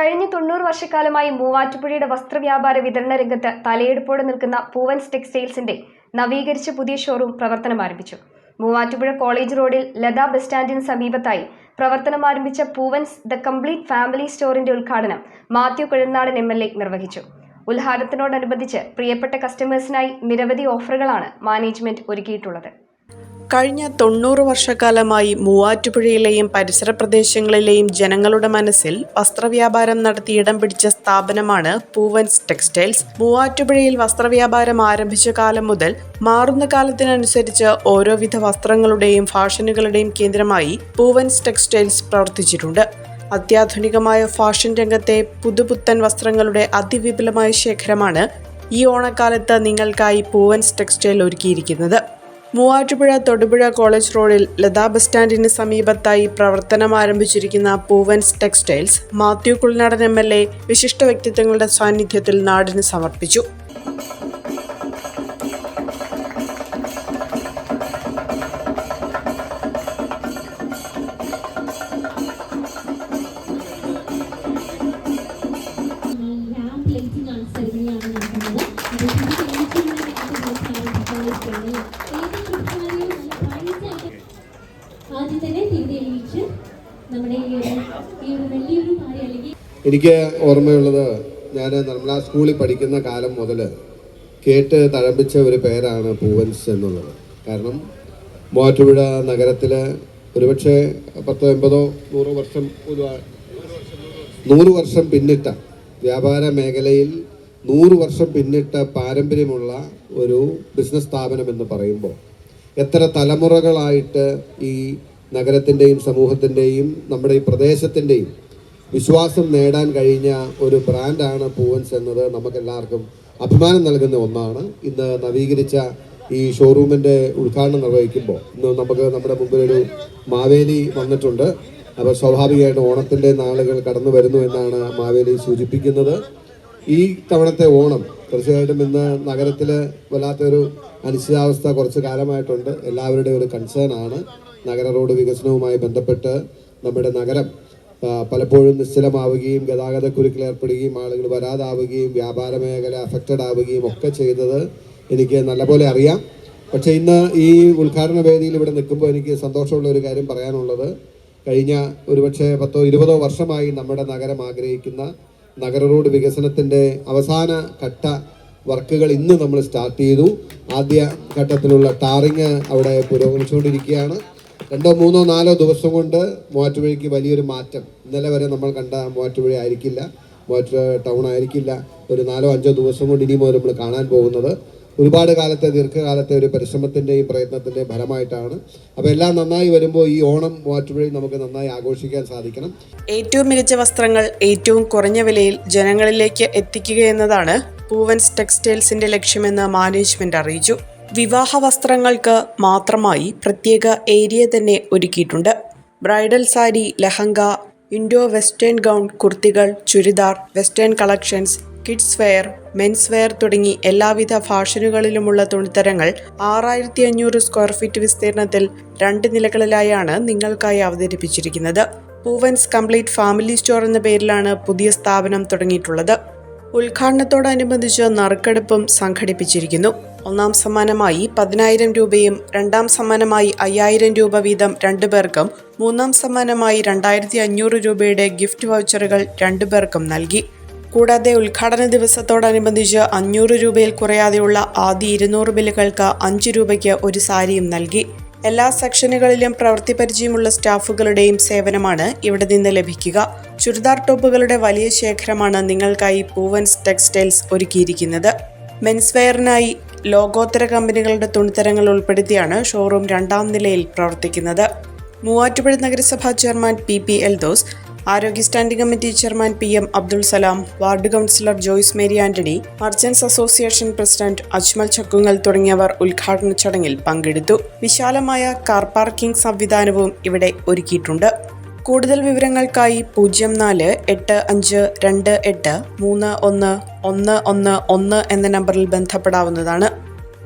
കഴിഞ്ഞ തൊണ്ണൂറ് വർഷക്കാലമായി മൂവാറ്റുപുഴയുടെ വസ്ത്രവ്യാപാര വിതരണ രംഗത്ത് തലയെടുപ്പോടെ നിൽക്കുന്ന പൂവൻസ് ടെക്സ്റ്റൈൽസിന്റെ നവീകരിച്ച പുതിയ ഷോറൂം പ്രവർത്തനം ആരംഭിച്ചു. മൂവാറ്റുപുഴ കോളേജ് റോഡിൽ ലതാ ബസ് സ്റ്റാൻഡിന് സമീപത്തായി പ്രവർത്തനം ആരംഭിച്ച പൂവൻസ് ദ കംപ്ലീറ്റ് ഫാമിലി സ്റ്റോറിന്റെ ഉദ്ഘാടനം Mathew Kuzhalnadan M L A നിർവഹിച്ചു. ഉദ്ഘാടനത്തിനോടനുബന്ധിച്ച് പ്രിയപ്പെട്ട കസ്റ്റമേഴ്സിനായി നിരവധി ഓഫറുകളാണ് മാനേജ്മെന്റ് ഒരുക്കിയിട്ടുള്ളത്. കഴിഞ്ഞ തൊണ്ണൂറ് വർഷക്കാലമായി മൂവാറ്റുപുഴയിലെയും പരിസര പ്രദേശങ്ങളിലെയും ജനങ്ങളുടെ മനസ്സിൽ വസ്ത്രവ്യാപാരം നടത്തി ഇടം പിടിച്ച സ്ഥാപനമാണ് പൂവൻസ് ടെക്സ്റ്റൈൽസ്. മൂവാറ്റുപുഴയിൽ വസ്ത്രവ്യാപാരം ആരംഭിച്ച കാലം മുതൽ മാറുന്ന കാലത്തിനനുസരിച്ച് ഓരോവിധ വസ്ത്രങ്ങളുടെയും ഫാഷനുകളുടെയും കേന്ദ്രമായി പൂവൻസ് ടെക്സ്റ്റൈൽസ് പ്രവർത്തിച്ചിട്ടുണ്ട്. അത്യാധുനികമായ ഫാഷൻ രംഗത്തെ പുതുപുത്തൻ വസ്ത്രങ്ങളുടെ അതിവിപുലമായ ശേഖരമാണ് ഈ ഓണക്കാലത്ത് നിങ്ങൾക്കായി പൂവൻസ് ടെക്സ്റ്റൈൽ ഒരുക്കിയിരിക്കുന്നത്. മൂവാറ്റുപുഴ തൊടുപുഴ കോളേജ് റോഡിൽ ലതാ ബസ് സ്റ്റാൻഡിന് സമീപത്തായി പ്രവർത്തനം ആരംഭിച്ചിരിക്കുന്ന Poovans textiles Mathew Kuzhalnadan M L A വിശിഷ്ട വ്യക്തിത്വങ്ങളുടെ സാന്നിധ്യത്തിൽ നാടിന് സമർപ്പിച്ചു. നമ്മുടെ ഈ ഒരു എനിക്ക് ഓർമ്മയുള്ളത് ഞാൻ നിർമ്മല സ്കൂളിൽ പഠിക്കുന്ന കാലം മുതൽ കേട്ട് തഴമ്പിച്ച ഒരു പേരാണ് പൂവൻസ് എന്നുള്ളത്. കാരണം മൂവാറ്റുപുഴ നഗരത്തിൽ ഒരുപക്ഷെ പത്തോ എൺപതോ നൂറോ വർഷം ഒരു നൂറ് വർഷം പിന്നിട്ട വ്യാപാര മേഖലയിൽ നൂറ് വർഷം പിന്നിട്ട പാരമ്പര്യമുള്ള ഒരു ബിസിനസ് സ്ഥാപനം എന്ന് പറയുമ്പോൾ എത്ര തലമുറകളായിട്ട് ഈ നഗരത്തിന്റെയും സമൂഹത്തിന്റെയും നമ്മുടെ ഈ പ്രദേശത്തിന്റെയും വിശ്വാസം നേടാൻ കഴിഞ്ഞ ഒരു ബ്രാൻഡാണ് പൂവൻസ് എന്നത് നമുക്കെല്ലാവർക്കും അഭിമാനം നൽകുന്ന ഒന്നാണ്. ഇന്ന് നവീകരിച്ച ഈ ഷോറൂമിന്റെ ഉദ്ഘാടനം നിർവഹിക്കുമ്പോൾ ഇന്ന് നമുക്ക് നമ്മുടെ മുമ്പിൽ ഒരു മാവേലി വന്നിട്ടുണ്ട്. അപ്പോൾ സ്വാഭാവികമായിട്ടും ഓണത്തിന്റെ നാളുകൾ കടന്നു വരുന്നു എന്നാണ് മാവേലി സൂചിപ്പിക്കുന്നത്. ഈ തവണത്തെ ഓണം തീർച്ചയായിട്ടും ഇന്ന് നഗരത്തിൽ വല്ലാത്തൊരു അനിശ്ചിതാവസ്ഥ കുറച്ച് കാലമായിട്ടുണ്ട്. എല്ലാവരുടെയും ഒരു കൺസേൺ ആണ് നഗര റോഡ് വികസനവുമായി ബന്ധപ്പെട്ട് നമ്മുടെ നഗരം പലപ്പോഴും നിശ്ചലമാവുകയും ഗതാഗതക്കുരുക്കിൽ ഏർപ്പെടുകയും ആളുകൾ വരാതാവുകയും വ്യാപാര മേഖല അഫക്റ്റഡ് ആവുകയും ഒക്കെ ചെയ്തത് എനിക്ക് നല്ലപോലെ അറിയാം. പക്ഷേ ഇന്ന് ഈ ഉദ്ഘാടന വേദിയിൽ ഇവിടെ നിൽക്കുമ്പോൾ എനിക്ക് സന്തോഷമുള്ള ഒരു കാര്യം പറയാനുള്ളത്. കഴിഞ്ഞ ഒരുപക്ഷെ പത്തോ ഇരുപതോ വർഷമായി നമ്മുടെ നഗരം ആഗ്രഹിക്കുന്ന നഗര റോഡ് വികസനത്തിന്റെ അവസാന ഘട്ട വർക്കുകൾ ഇന്ന് നമ്മൾ സ്റ്റാർട്ട് ചെയ്തു. ആദ്യ ഘട്ടത്തിലുള്ള ടാറിങ് അവിടെ പുരോഗമിച്ചുകൊണ്ടിരിക്കുകയാണ്. രണ്ടോ മൂന്നോ നാലോ ദിവസം കൊണ്ട് മൂവാറ്റുപുഴയ്ക്ക് വലിയൊരു മാറ്റം. ഇന്നലെ വരെ നമ്മൾ കണ്ട മൂവാറ്റുപുഴ ആയിരിക്കില്ല. മൂവാറ്റുപുഴ ടൗൺ ആയിരിക്കില്ല. ഒരു നാലോ അഞ്ചോ ദിവസം കൊണ്ട് ഇനി മുതൽ നമ്മൾ കാണാൻ പോകുന്നത്. ഒരുപാട് കാലത്തെ ദീർഘകാലത്തെ ഒരു പരിശ്രമത്തിന്റെയും പ്രയത്നത്തിന്റെയും ഫലമായിട്ടാണ്. അപ്പോൾ എല്ലാം നന്നായി വരുമ്പോൾ ഈ ഓണം മൂവാറ്റുപുഴയിൽ നമുക്ക് നന്നായി ആഘോഷിക്കാൻ സാധിക്കണം. ഏറ്റവും മികച്ച വസ്ത്രങ്ങൾ ഏറ്റവും കുറഞ്ഞ വിലയിൽ ജനങ്ങളിലേക്ക് എത്തിക്കുക എന്നതാണ് പൂവൻസ് ടെക്സ്റ്റൈൽസിന്റെ ലക്ഷ്യമെന്ന് മാനേജ്മെന്റ് അറിയിച്ചു. വിവാഹ വസ്ത്രങ്ങൾക്ക് മാത്രമായി പ്രത്യേക ഏരിയ തന്നെ ഒരുക്കിയിട്ടുണ്ട്. Bridal sari lehenga Indo western gown കുർത്തികൾ churidar western collections kids wear men's wear തുടങ്ങി എല്ലാവിധ ഫാഷനുകളിലുമുള്ള തുണിത്തരങ്ങൾ ആറായിരത്തി അഞ്ഞൂറ് സ്ക്വയർ ഫീറ്റ് വിസ്തീർണത്തിൽ രണ്ട് നിലകളിലായാണ് നിങ്ങൾക്കായി അവതരിപ്പിച്ചിരിക്കുന്നത്. പൂവൻസ് കംപ്ലീറ്റ് ഫാമിലി സ്റ്റോർ എന്ന പേരിലാണ് പുതിയ സ്ഥാപനം തുടങ്ങിയിട്ടുള്ളത്. ഉദ്ഘാടനത്തോടനുബന്ധിച്ച് നറുക്കെടുപ്പും സംഘടിപ്പിച്ചിരിക്കുന്നു. ഒന്നാം സമ്മാനമായി പതിനായിരം രൂപയും രണ്ടാം സമ്മാനമായി അയ്യായിരം രൂപ വീതം രണ്ടു പേർക്കും മൂന്നാം സമ്മാനമായി രണ്ടായിരത്തി അഞ്ഞൂറ് രൂപയുടെ ഗിഫ്റ്റ് വൗച്ചറുകൾ രണ്ടു പേർക്കും നൽകി. കൂടാതെ ഉദ്ഘാടന ദിവസത്തോടനുബന്ധിച്ച് അഞ്ഞൂറ് രൂപയിൽ കുറയാതെയുള്ള ആദ്യ ഇരുന്നൂറ് ബില്ലുകൾക്ക് അഞ്ച് രൂപയ്ക്ക് ഒരു സാരിയും നൽകി. എല്ലാ സെക്ഷനുകളിലും പ്രവൃത്തി പരിചയമുള്ള സ്റ്റാഫുകളുടെയും സേവനമാണ് ഇവിടെ നിന്ന് ലഭിക്കുക. ചുരിദാർ ടോപ്പുകളുടെ വലിയ ശേഖരമാണ് നിങ്ങൾക്കായി പൂവൻസ് ടെക്സ്റ്റൈൽസ് ഒരുക്കിയിരിക്കുന്നത്. മെൻസ് വെയറിനായി ലോകോത്തര കമ്പനികളുടെ തുണിത്തരങ്ങൾ ഉൾപ്പെടുത്തിയാണ് ഷോറൂം രണ്ടാം നിലയിൽ പ്രവർത്തിക്കുന്നത്. മൂവാറ്റുപുഴ നഗരസഭാ ചെയർമാൻ പി പി എൽദോസ് ആരോഗ്യ standing committee chairman P M Abdul Salam ward councillor Joyce Mary Antony merchants association president Ajmal Chakkungal തുടങ്ങിയവർ ഉദ്ഘാടന ചടങ്ങിൽ പങ്കെടുത്തു. വിശാലമായ കാർ പാർക്കിംഗ് സംവിധാനവും ഇവിടെ ഒരുക്കിയിട്ടുണ്ട്. കൂടുതൽ വിവരങ്ങൾക്കായി പൂജ്യം നാല് എട്ട് അഞ്ച് രണ്ട് എട്ട് മൂന്ന് ഒന്ന് ഒന്ന് ഒന്ന് ഒന്ന് എന്ന നമ്പറിൽ ബന്ധപ്പെടാവുന്നതാണ്.